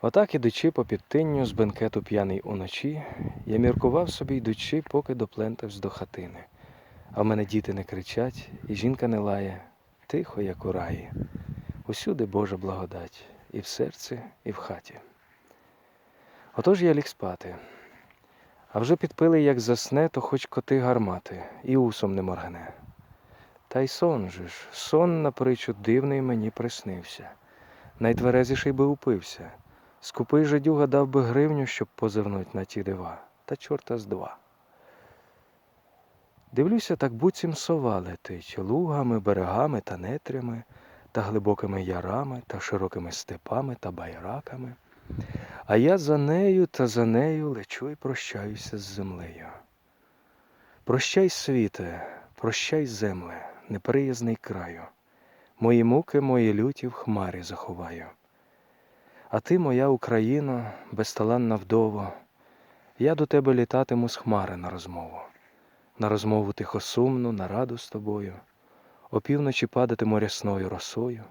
Отак, ідучи по підтинню з бенкету п'яний уночі, я міркував собі, йдучи, поки доплентавсь до хатини. А в мене діти не кричать, і жінка не лає, тихо, як у раї. Усюди Божа благодать, і в серці, і в хаті. Отож я ліг спати. А вже підпили, як засне, то хоч коти гармати, і усом не моргне. Та й сон же ж, сон напричу дивний мені приснився. Найтверезіший би упився. Скупий жадюга дав би гривню, щоб позирнуть на ті дива, та чорта з два. Дивлюся, так буцім сова летить лугами, берегами та нетрями, та глибокими ярами, та широкими степами та байраками. А я за нею та за нею лечу й прощаюся з землею. Прощай, світе, прощай, земле, неприязний краю. Мої муки, мої люті в хмарі заховаю. А ти, моя Україна, безталанна вдово, я до тебе літатиму з хмари на розмову, на розмову тихосумну, на раду з тобою, опівночі падатиму рясною росою,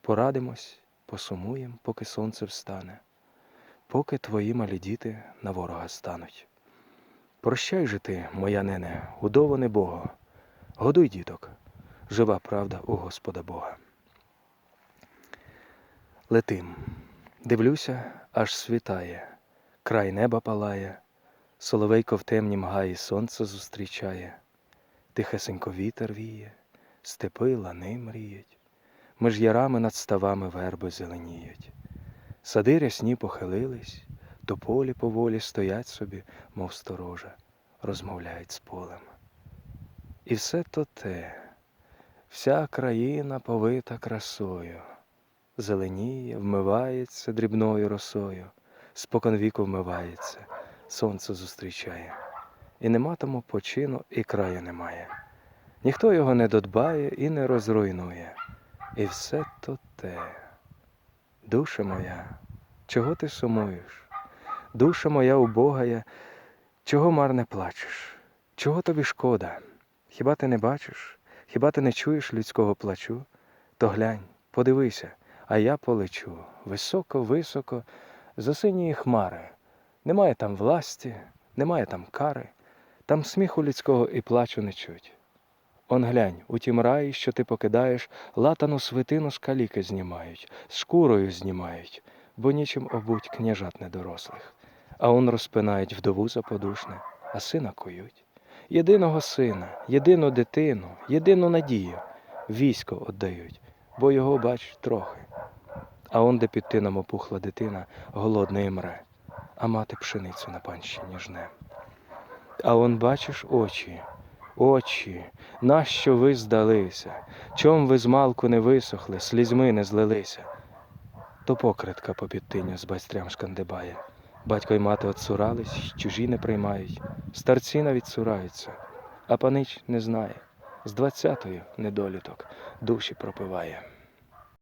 порадимось, посумуєм, поки сонце встане, поки твої малі діти на ворога стануть. Прощай же ти, моя нене, удово небого, годуй діток, жива правда у Господа Бога. Летим. Дивлюся, аж світає, край неба палає, соловейко в темнім гаї сонце зустрічає, тихесенько вітер віє, степи лани мріють, між ярами над ставами верби зеленіють. Сади рясні похилились, до полі поволі стоять собі, мов сторожа, розмовляють з полем. І все то те, вся країна повита красою зеленіє, вмивається дрібною росою, спокон віку вмивається, сонце зустрічає. І нема тому почину, і краю немає. Ніхто його не додбає і не розруйнує. І все то те. Душа моя, чого ти сумуєш? Душа моя убогая, чого марне плачеш? Чого тобі шкода? Хіба ти не бачиш? Хіба ти не чуєш людського плачу? То глянь, подивися, а я полечу високо, високо, за синьої хмари. Немає там власті, немає там кари, там сміху людського і плачу не чуть. Он глянь, у тім раї, що ти покидаєш, латану свитину з каліки знімають, з шкурою знімають, бо нічим обуть княжат недорослих. А он розпинають вдову заподушне, а сина кують. Єдиного сина, єдину дитину, єдину надію військо отдають, бо його, бач, трохи. А он, де під тином опухла дитина, голодна і мре, а мати пшеницю на панщині жне. А он, бачиш, очі, очі, нащо ви здалися? Чом ви змалку не висохли, слізьми не злилися? То покритка по підтиню з байстрям шкандибає. Батько й мати отцурались, чужі не приймають, старці навіть цураються, а панич не знає. З двадцятою недоліток душі пропиває.